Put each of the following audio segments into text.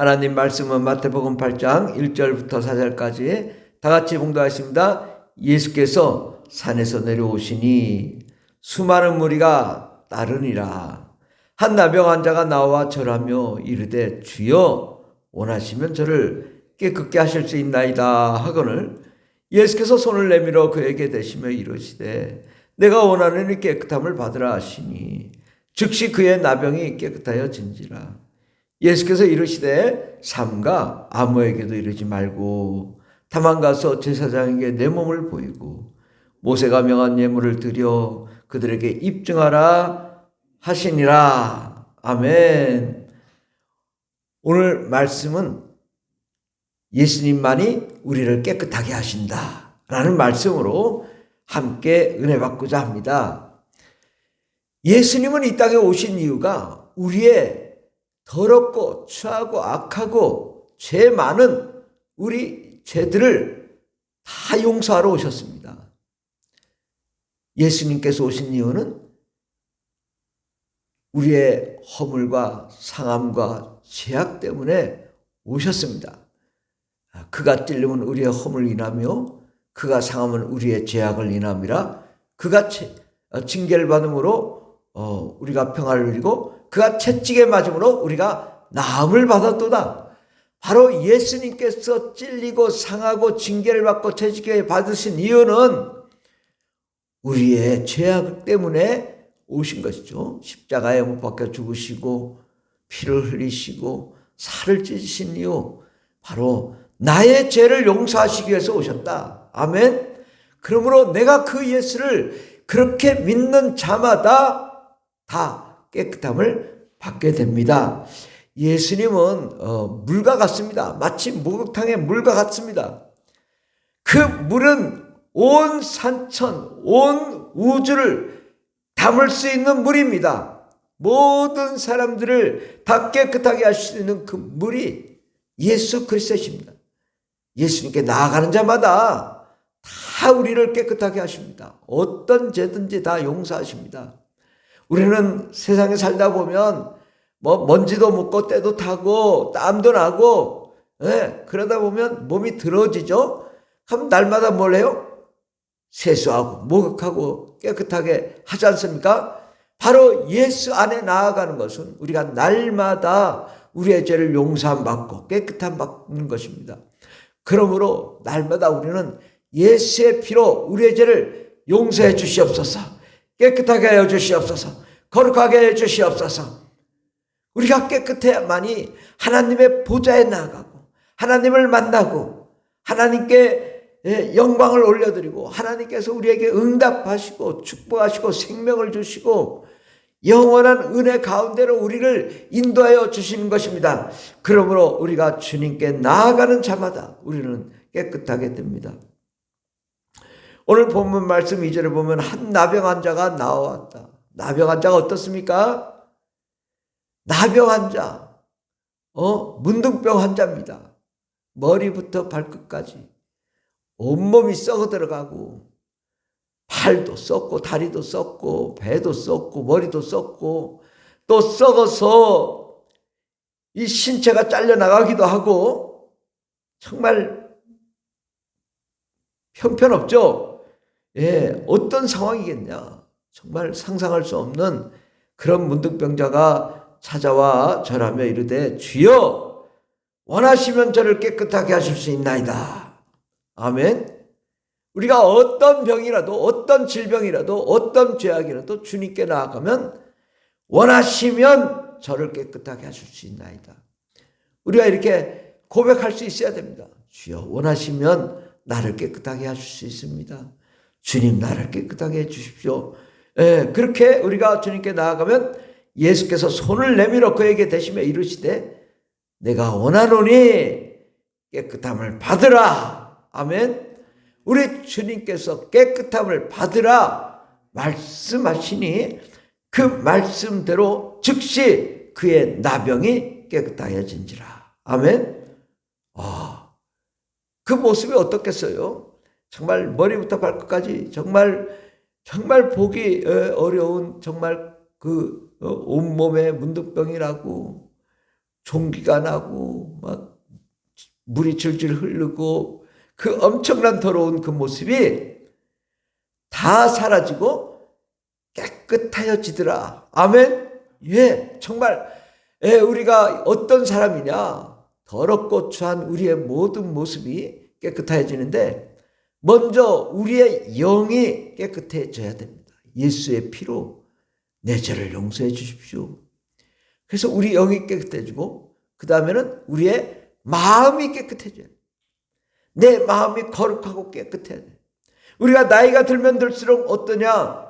하나님 말씀은 마태복음 8장 1절부터 4절까지 다 같이 봉독하겠습니다. 예수께서 산에서 내려오시니 수많은 무리가 따르니라. 한 나병 환자가 나와 절하며 이르되 주여 원하시면 저를 깨끗게 하실 수 있나이다 하거늘 예수께서 손을 내밀어 그에게 대시며 이르시되 내가 원하는 이 깨끗함을 받으라 하시니 즉시 그의 나병이 깨끗하여 진지라 예수께서 이르시되 삼가 아무에게도 이르지 말고 다만 가서 제사장에게 내 몸을 보이고 모세가 명한 예물을 드려 그들에게 입증하라 하시니라 아멘 오늘 말씀은 예수님만이 우리를 깨끗하게 하신다. 라는 말씀으로 함께 은혜 받고자 합니다. 예수님은 이 땅에 오신 이유가 우리의 더럽고 추하고 악하고 죄 많은 우리 죄들을 다 용서하러 오셨습니다. 예수님께서 오신 이유는 우리의 허물과 상함과 죄악 때문에 오셨습니다. 그가 찔림은 우리의 허물 인하며 그가 상함은 우리의 죄악을 인함이라 그가 어, 징계를 받음으로 어, 우리가 평화를 누리고 그가 채찍에 맞음으로 우리가 나음을 받았도다. 바로 예수님께서 찔리고 상하고 징계를 받고 채찍에 받으신 이유는 우리의 죄악 때문에 오신 것이죠. 십자가에 못 박혀 죽으시고 피를 흘리시고 살을 찢으신 이유 바로 나의 죄를 용서하시기 위해서 오셨다. 아멘. 그러므로 내가 그 예수를 그렇게 믿는 자마다 다 깨끗함을 받게 됩니다. 예수님은 어, 물과 같습니다. 마치 목욕탕의 물과 같습니다. 그 물은 온 산천, 온 우주를 담을 수 있는 물입니다. 모든 사람들을 다 깨끗하게 할 수 있는 그 물이 예수 그리스도십니다. 예수님께 나아가는 자마다 다 우리를 깨끗하게 하십니다. 어떤 죄든지 다 용서하십니다. 우리는 세상에 살다 보면 뭐 먼지도 묻고 때도 타고 땀도 나고 예, 그러다 보면 몸이 들어지죠. 그럼 날마다 뭘 해요? 세수하고 목욕하고 깨끗하게 하지 않습니까? 바로 예수 안에 나아가는 것은 우리가 날마다 우리의 죄를 용서함 받고 깨끗함 받는 것입니다. 그러므로 날마다 우리는 예수의 피로 우리의 죄를 용서해 주시옵소서. 깨끗하게 하여 주시옵소서. 거룩하게 해 주시옵소서. 우리가 깨끗해야만이 하나님의 보좌에 나아가고 하나님을 만나고 하나님께 영광을 올려드리고 하나님께서 우리에게 응답하시고 축복하시고 생명을 주시고 영원한 은혜 가운데로 우리를 인도하여 주시는 것입니다. 그러므로 우리가 주님께 나아가는 자마다 우리는 깨끗하게 됩니다. 오늘 본문 말씀 2절에 보면 한 나병 환자가 나왔다. 나병 환자가 어떻습니까? 나병 환자, 어, 문둥병 환자입니다. 머리부터 발끝까지 온몸이 썩어 들어가고 팔도 썩고 다리도 썩고 배도 썩고 머리도 썩고 또 썩어서 이 신체가 잘려 나가기도 하고 정말 형편없죠. 예, 어떤 상황이겠냐. 정말 상상할 수 없는 그런 문득병자가 찾아와 절하며 이르되 주여 원하시면 저를 깨끗하게 하실 수 있나이다. 아멘. 우리가 어떤 병이라도 어떤 질병이라도 어떤 죄악이라도 주님께 나아가면 원하시면 저를 깨끗하게 하실 수 있나이다. 우리가 이렇게 고백할 수 있어야 됩니다. 주여 원하시면 나를 깨끗하게 하실 수 있습니다. 주님 나를 깨끗하게 해 주십시오. 예, 그렇게 우리가 주님께 나아가면 예수께서 손을 내밀어 그에게 대시며 이르시되 내가 원하노니 깨끗함을 받으라. 아멘. 우리 주님께서 깨끗함을 받으라 말씀하시니 그 말씀대로 즉시 그의 나병이 깨끗하여진지라. 아멘. 아, 그 모습이 어떻겠어요? 정말 머리부터 발끝까지 정말 정말 보기 어려운 정말 그 어, 온몸에 문득병이라고 종기가 나고 막 물이 줄줄 흐르고 그 엄청난 더러운 그 모습이 다 사라지고 깨끗하여지더라. 아멘. 예, 정말 예, 우리가 어떤 사람이냐 더럽고 추한 우리의 모든 모습이 깨끗해지는데 먼저 우리의 영이 깨끗해져야 됩니다. 예수의 피로 내 죄를 용서해 주십시오. 그래서 우리 영이 깨끗해지고 그 다음에는 우리의 마음이 깨끗해져요. 내 마음이 거룩하고 깨끗해야 돼. 우리가 나이가 들면 들수록 어떠냐?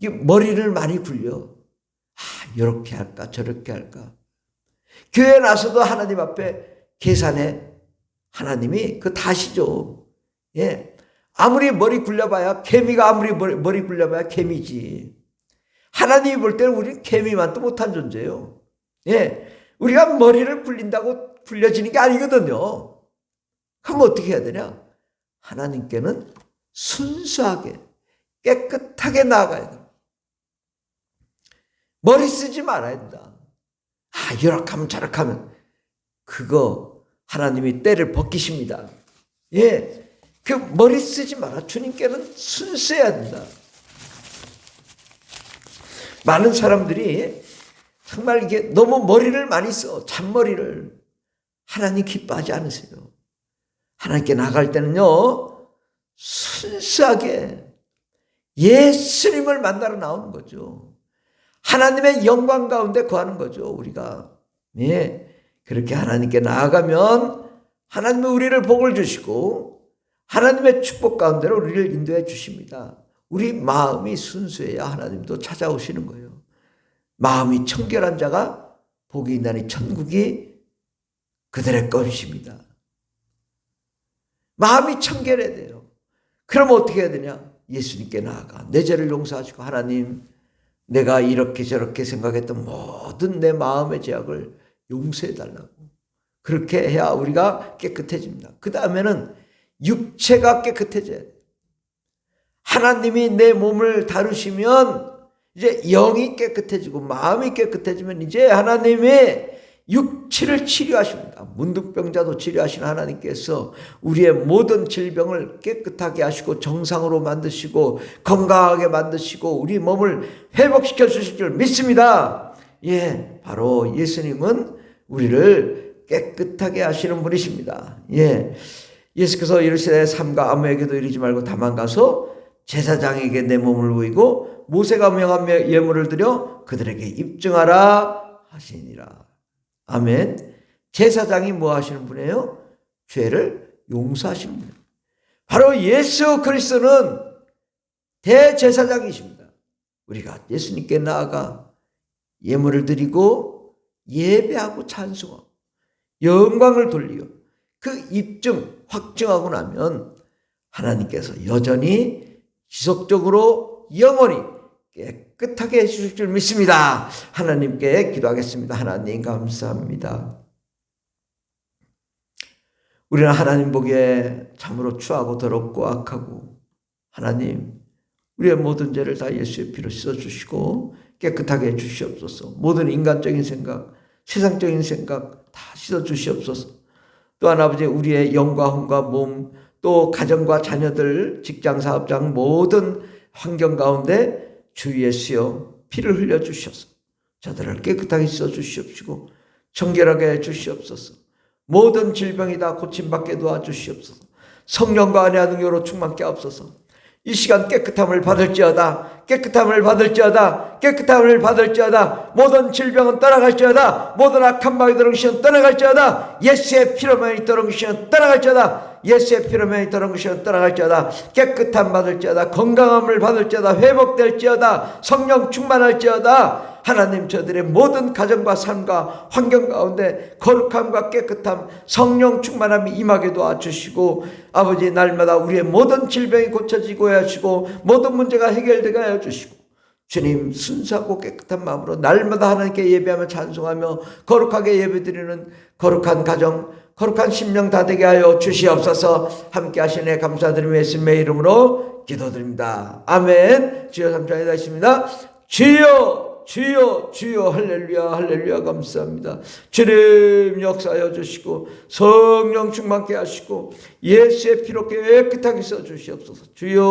이 머리를 많이 굴려. 아, 이렇게 할까 저렇게 할까. 교회 나서도 하나님 앞에 계산해. 하나님이 그 다시죠. 예. 아무리 머리 굴려봐야 개미가 아무리 머리, 굴려봐야 개미지. 하나님이 볼 때는 우리는 개미만도 못한 존재예요. 예. 우리가 머리를 굴린다고 굴려지는 게 아니거든요. 그럼 어떻게 해야 되냐? 하나님께는 순수하게 깨끗하게 나아가야 돼. 머리 쓰지 말아야 된다. 아, 이렇게 하면 저렇게 하면 그거 하나님이 때를 벗기십니다. 예. 그 머리 쓰지 마라. 주님께는 순수해야 된다. 많은 사람들이 정말 이게 너무 머리를 많이 써. 잔머리를. 하나님 기뻐하지 않으세요. 하나님께 나갈 때는요, 순수하게 예수님을 만나러 나오는 거죠. 하나님의 영광 가운데 거하는 거죠, 우리가. 예. 그렇게 하나님께 나아가면 하나님은 우리를 복을 주시고 하나님의 축복 가운데로 우리를 인도해 주십니다. 우리 마음이 순수해야 하나님도 찾아오시는 거예요. 마음이 청결한 자가 복이 있나니 천국이 그들의 것입니다. 마음이 청결해야 돼요. 그럼 어떻게 해야 되냐? 예수님께 나아가 내 죄를 용서하시고 하나님 내가 이렇게 저렇게 생각했던 모든 내 마음의 죄악을 용서해 달라고. 그렇게 해야 우리가 깨끗해집니다. 그 다음에는 육체가 깨끗해져야 돼. 하나님이 내 몸을 다루시면 이제 영이 깨끗해지고 마음이 깨끗해지면 이제 하나님의 육체를 치료하십니다. 문득병자도 치료하시는 하나님께서 우리의 모든 질병을 깨끗하게 하시고 정상으로 만드시고 건강하게 만드시고 우리 몸을 회복시켜 주실 줄 믿습니다. 예, 바로 예수님은 우리를 깨끗하게 하시는 분이십니다. 예. 예수께서 이르시되 삼가 아무에게도 이르지 말고 다만 가서 제사장에게 내 몸을 보이고 모세가 명한 예물을 드려 그들에게 입증하라 하시니라. 아멘. 제사장이 뭐 하시는 분이에요? 죄를 용서하시는 분이에요. 바로 예수 그리스도는 대제사장이십니다. 우리가 예수님께 나아가 예물을 드리고 예배하고 찬송하고 영광을 돌리고 그 입증, 확증하고 나면 하나님께서 여전히 지속적으로 영원히 깨끗하게 해주실 줄 믿습니다. 하나님께 기도하겠습니다. 하나님 감사합니다. 우리는 하나님 보기에 참으로 추하고 더럽고 악하고 하나님 우리의 모든 죄를 다 예수의 피로 씻어주시고 깨끗하게 해주시옵소서. 모든 인간적인 생각, 세상적인 생각 다 씻어주시옵소서. 또한 아버지 우리의 영과 혼과 몸, 또 가정과 자녀들, 직장, 사업장 모든 환경 가운데 주 예수여 피를 흘려 주셔서 저들을 깨끗하게 씻어 주시옵시고 청결하게 해 주시옵소서. 모든 질병이 다 고침받게 도와 주시옵소서. 성령과 아내와 능력으로 충만케 하옵소서. 이 시간 깨끗함을 받을지어다. 깨끗함을 받을지어다. 깨끗함을 받을지어다. 모든 질병은 떠나갈지어다. 모든 악한 마귀 들어오시는 떠나갈지어다. 예수의 피로만이 들어오시는 떠나갈지어다. 예수의 피로만이 들어오시는 떠나갈지어다. 깨끗함 받을지어다. 건강함을 받을지어다. 회복될지어다. 성령 충만할지어다. 하나님 저들의 모든 가정과 삶과 환경 가운데 거룩함과 깨끗함, 성령 충만함이 임하게 도와주시고 아버지 날마다 우리의 모든 질병이 고쳐지고 하시고 모든 문제가 해결되게 하여 주시고 주님 순수하고 깨끗한 마음으로 날마다 하나님께 예배하며 찬송하며 거룩하게 예배드리는 거룩한 가정 거룩한 심령 다 되게 하여 주시옵소서 함께 하시네 감사드리며 예수님의 이름으로 기도드립니다. 아멘. 주여 삼창에 다십니다. 주여 주여 주여 할렐루야 할렐루야 감사합니다. 주님 역사여 주시고 성령 충만케 하시고 예수의 피로 깨끗하게 써 주시옵소서. 주여